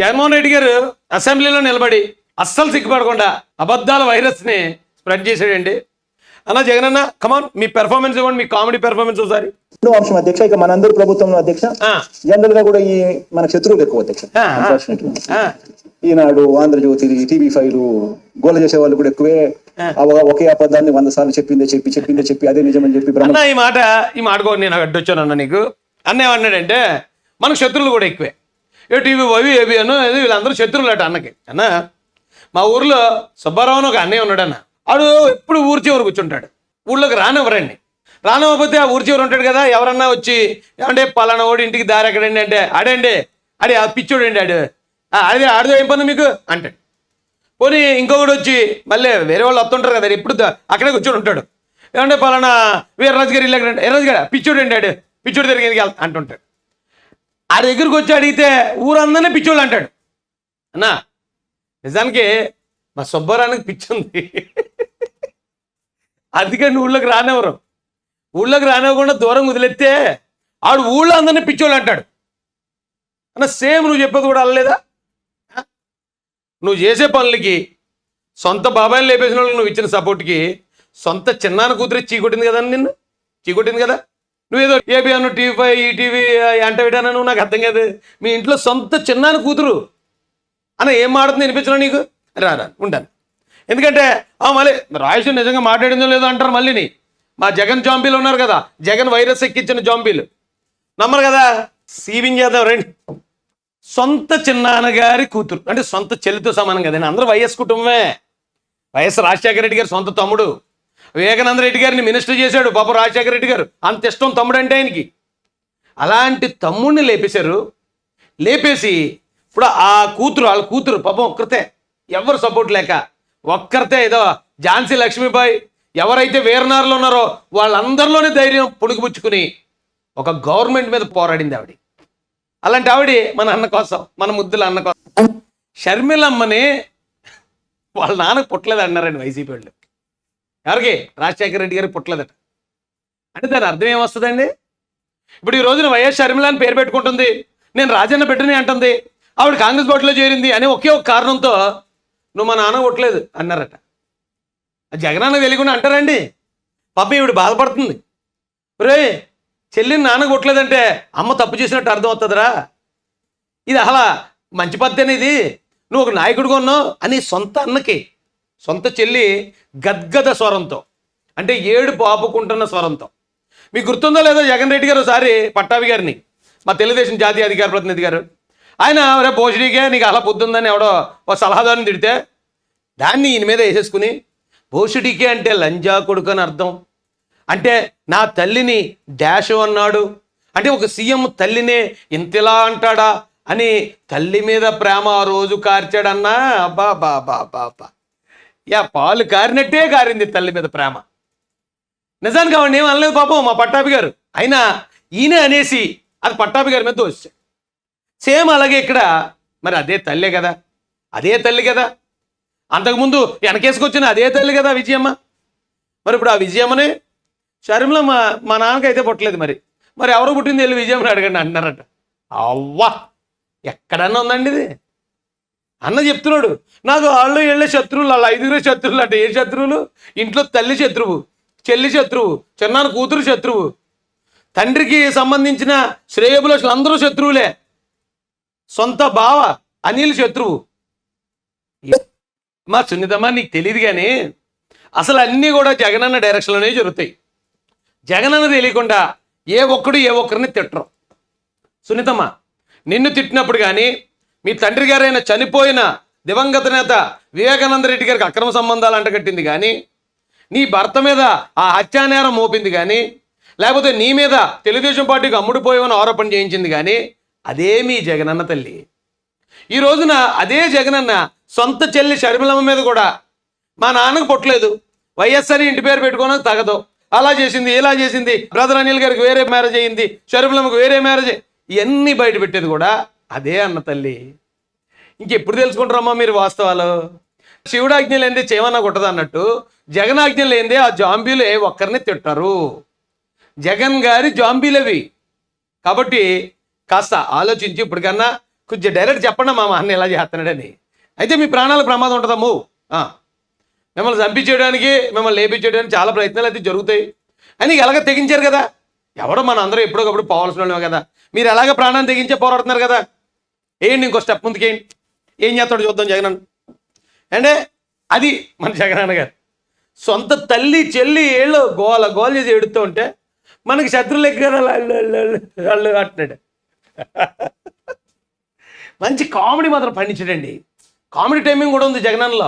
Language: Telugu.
జగన్మోహన్ రెడ్డి గారు అసెంబ్లీలో నిలబడి అస్సలు సిగ్గుపడకుండా అబద్ధాల వైరస్ని స్ప్రెడ్ చేసాడండి అన్న జగనన్న కమాన్ మీ పెర్ఫార్మెన్స్ ఇవ్వండి మీ కామెడీ పెర్ఫార్మెన్స్ ఒకసారి. రెండో అంశం అధ్యక్ష ఇక మనందరి ప్రభుత్వంలో అధ్యక్ష. జనరల్గా కూడా ఈ మన శత్రువులు ఎక్కువ అధ్యక్ష. ఈనాడు ఆంధ్రజ్యోతి టీవీ ఫైవ్ గోల చేసే వాళ్ళు కూడా ఎక్కువే. ఒకే అబద్ధాన్ని వంద సార్లు చెప్పిందే చెప్పి చెప్పిందే చెప్పి అదే నిజమని చెప్పి అన్న ఈ మాట ఈ మాటకో నేను అడ్డొచ్చాను అన్న నీకు. అన్న ఏమన్నాడంటే మనకు శత్రువులు కూడా ఎక్కువే. ఏ టీవీ అవి ఏవి అను వీళ్ళందరూ శత్రువులు అట అన్నకి. అన్న మా ఊర్లో సుబ్బారావు అని ఒక అన్నయ్య ఉన్నాడు అన్న ఆడు ఎప్పుడు ఊరి చివరి కూర్చుంటాడు. ఊళ్ళోకి రానివ్వరండి. రానివ్వకపోతే ఆ ఊరి చివరి ఉంటాడు కదా ఎవరన్నా వచ్చి ఏమంటే పలానా ఓడి ఇంటికి దారి ఎక్కడండి? అంటే ఆడండి ఆడే ఆ పిచ్చోడండి ఆడు. "ఆ, అదే ఆడిదో ఏం పని మీకు? అంటాడు. పోనీ ఇంకొకటి వచ్చి మళ్ళీ వేరే వాళ్ళు వస్తుంటారు కదా ఎప్పుడు అక్కడే కూర్చొని ఉంటాడు. ఏమంటే పలానా వీర్రాజు గారు ఇల్లు ఎక్కడ? ఎర్రాజు గారు పిచ్చోడు ఆడు. పిచ్చోడు తిరిగి అంటుంటాడు. ఆ దగ్గరికి వచ్చి అడిగితే ఊరందరినీ పిచ్చోళ్ళు అంటాడు. అన్నా నిజానికి మా సుబ్బారానికి పిచ్చింది అందుకని ఊళ్ళోకి రానివ్వరు. ఊళ్ళోకి రానివ్వకుండా దూరం వదిలేస్తే ఆడు ఊళ్ళో అందరినీ పిచ్చోళ్ళు అంటాడు. అన్న సేమ్ నువ్వు చెప్పేది కూడా అల్లలేదా నువ్వు చేసే పనులకి సొంత బాబాయిని లేపేసిన వాళ్ళకి నువ్వు ఇచ్చిన సపోర్ట్కి సొంత చిన్నాన్న కూతురు చీకొట్టింది కదా నిన్ను? చీకొట్టింది కదా? నువ్వేదో ఏబీ అను టీవీ ఫైవ్ ఈ టీవీ అంటే నువ్వు? నాకు అర్థం కాదు. మీ ఇంట్లో సొంత చిన్నాను కూతురు. అన్న ఏం మాడుతుంది వినిపించడం నీకు? రా రా ఉంటాను. ఎందుకంటే ఆ మళ్ళీ రాయసు నిజంగా మాట్లాడిందో లేదో అంటారు మళ్ళీని. మా జగన్ జాంబీలు ఉన్నారు కదా. జగన్ వైరస్ ఎక్కించిన జాంబీలు. నమ్మరు కదా? సీవింగ్ చేద్దాం రండి. సొంత చిన్నాన్నగారి కూతురు. అంటే సొంత చెల్లితో సమానం కదండి అందరూ వైఎస్ కుటుంబమే. వైఎస్ రాజశేఖర రెడ్డి గారు సొంత తమ్ముడు. వివేకానంద రెడ్డి గారిని మినిస్టర్ చేశాడు పాప రాజశేఖర రెడ్డి గారు. అంత ఇష్టం తమ్ముడు అంటే ఆయనకి. అలాంటి తమ్ముడిని లేపేశారు. లేపేసి ఇప్పుడు ఆ కూతురు వాళ్ళ కూతురు పాపం ఒక్కరితే ఎవరు సపోర్ట్ లేక ఒక్కరితే ఏదో ఝాన్సీ లక్ష్మీబాయి ఎవరైతే వీరనారులు ఉన్నారో వాళ్ళందరిలోనే ధైర్యం పుణుకుపుచ్చుకుని ఒక గవర్నమెంట్ మీద పోరాడింది ఆవిడ. అలాంటి ఆవిడ మన అన్న కోసం మన ముద్దుల అన్న కోసం. షర్మిలమ్మని వాళ్ళ నాన్నకు పుట్టలేదు అన్నారండి వైసీపీ వాళ్ళు. ఎవరికి? రాజశేఖర రెడ్డి గారికి పుట్టలేదట. అంటే దాని అర్థం ఏమొస్తుందండి ఇప్పుడు ఈ రోజున వైఎస్ షర్మిల అని పేరు పెట్టుకుంటుంది. నేను రాజన్న బిడ్డని అంటుంది. ఆవిడ కాంగ్రెస్ పార్టీలో చేరింది అనే ఒకే ఒక కారణంతో నువ్వు మా నాన్న కొట్టలేదు అన్నారట. జగనాన్న జగనన్న తెలియకుండా అంటారండి. పాప ఈవిడ బాధపడుతుంది. రే చెల్లిని నాన్న కొట్టలేదంటే అమ్మ తప్పు చేసినట్టు అర్థం అవుతుందిరా. ఇది అసలు మంచి పద్ధతి అనేది. నువ్వు ఒక నాయకుడుగా ఉన్నావు అని సొంత అన్నకి సొంత చెల్లి గద్గద స్వరంతో అంటే ఏడు పాపుకుంటున్న స్వరంతో. మీకు గుర్తుందో లేదో జగన్ రెడ్డి గారు ఒకసారి పట్టాభి గారిని మా తెలుగుదేశం జాతీయ అధికార ప్రతినిధి గారు ఆయన రే భోషడికే నీకు అలా పొద్దుందని ఎవడో ఒక సలహాదారుని తిడితే దాన్ని ఈయన మీద వేసేసుకుని భోషుడికే అంటే లంజా కొడుకు అని అర్థం. అంటే నా తల్లిని డాష్ అన్నాడు. అంటే ఒక సీఎం తల్లినే ఇంతలా అంటాడా? అని తల్లి మీద ప్రేమ ఆ రోజు కార్చాడన్నా అబ్బా బా బా బా బా యా పాలు కారినట్టే కారింది తల్లి మీద ప్రేమ. నిజానికి అవన్నీ ఏం అనలేదు పాపం మా పట్టాపి గారు. అయినా ఈయన అనేసి అది పట్టాపి గారి మీద దోషం సేమ్ అలాగే ఇక్కడ మరి అదే తల్లే కదా? అదే తల్లి కదా? అంతకుముందు వెనకేసుకొచ్చిన అదే తల్లి కదా విజయమ్మ? మరి ఇప్పుడు ఆ విజయమ్మనే? షర్మిల మా మా నాన్నకైతే పుట్టలేదు మరి. మరి ఎవరు పుట్టింది వెళ్ళి విజయమ్మని అడగండి అంటున్నారట. అవ్వా! ఎక్కడన్నా ఉందండి ఇది? అన్న చెప్తున్నాడు నాకు వాళ్ళు వీళ్ళే శత్రువులు వాళ్ళ ఐదుగురే శత్రువులు అంటే ఏ శత్రువులు? ఇంట్లో తల్లి శత్రువు చెల్లి శత్రువు చిన్నాను కూతురు శత్రువు. తండ్రికి సంబంధించిన శ్రేయబులసులు అందరూ శత్రువులే. సొంత బావ అనిల్ శత్రువు. మా సున్నితమ్మా నీకు తెలియదు కానీ అసలు అన్నీ కూడా జగనన్న డైరెక్షన్లోనే జరుగుతాయి. జగనన్న తెలియకుండా ఏ ఒక్కడు ఏ ఒక్కరిని తిట్టరు. సునీతమ్మ నిన్ను తిట్టినప్పుడు కానీ మీ తండ్రి గారైన చనిపోయిన దివంగత నేత వివేకానంద రెడ్డి గారికి అక్రమ సంబంధాలు అంటగట్టింది కానీ నీ భర్త మీద ఆ హత్యానేరం మోపింది కానీ లేకపోతే నీ మీద తెలుగుదేశం పార్టీకి అమ్ముడుపోయామని ఆరోపణ చేయించింది కానీ అదే మీ జగనన్న తల్లి. ఈ రోజున అదే జగనన్న సొంత చెల్లి షర్మిలమ్మ మీద కూడా మా నాన్నకు పుట్టలేదు. వైఎస్ఆర్ ఇంటి పేరు పెట్టుకోవడం తగదు. అలా చేసింది ఇలా చేసింది. బ్రదర్ అనిల్ గారికి వేరే మ్యారేజ్ అయ్యింది షర్మిలమ్మకు వేరే మ్యారేజ్ ఇవన్నీ బయట పెట్టేది కూడా అదే అన్న తల్లి. ఇంకెప్పుడు తెలుసుకుంటారమ్మా మీరు వాస్తవాలు? శివుడాజ్ఞ లేనిదే చేయమన్నా కొట్టదు అన్నట్టు జగనాజ్ఞ లేనిదే ఆ జాంబీలు ఏ ఒక్కరిని తిట్టరు. జగన్ గారి జాంబీలవి. కాబట్టి కాస్త ఆలోచించి ఇప్పటికన్నా కొంచెం డైరెక్ట్ చెప్పండి మా అన్న ఇలా చేస్తున్నాడని. అయితే మీ ప్రాణాల ప్రమాదం ఉంటుందమ్ము మిమ్మల్ని చంపించేయడానికి మిమ్మల్ని లేపించేయడానికి చాలా ప్రయత్నాలు అయితే జరుగుతాయి. అని ఎలాగ తెగించారు కదా? ఎవడో మన అందరూ ఎప్పుడోకప్పుడు పోవాల్సిన వాళ్ళమే కదా. మీరు ఎలాగ ప్రాణాన్ని తెగించే పోరాడుతున్నారు కదా? ఏంటి ఇంకో స్టెప్ ముందుకేంటి? ఏం చేస్తాడు చూద్దాం జగన్ అంటే అది మన జగన్ గారు. సొంత తల్లి చెల్లి ఏళ్ళు గోల గోల చేసి ఎడుతూ ఉంటే మనకి శత్రులు ఎక్కడ వాళ్ళు అంటున్నాడు. మంచి కామెడీ మాత్రం పండించడండి. కామెడీ టైమింగ్ కూడా ఉంది జగనన్నలో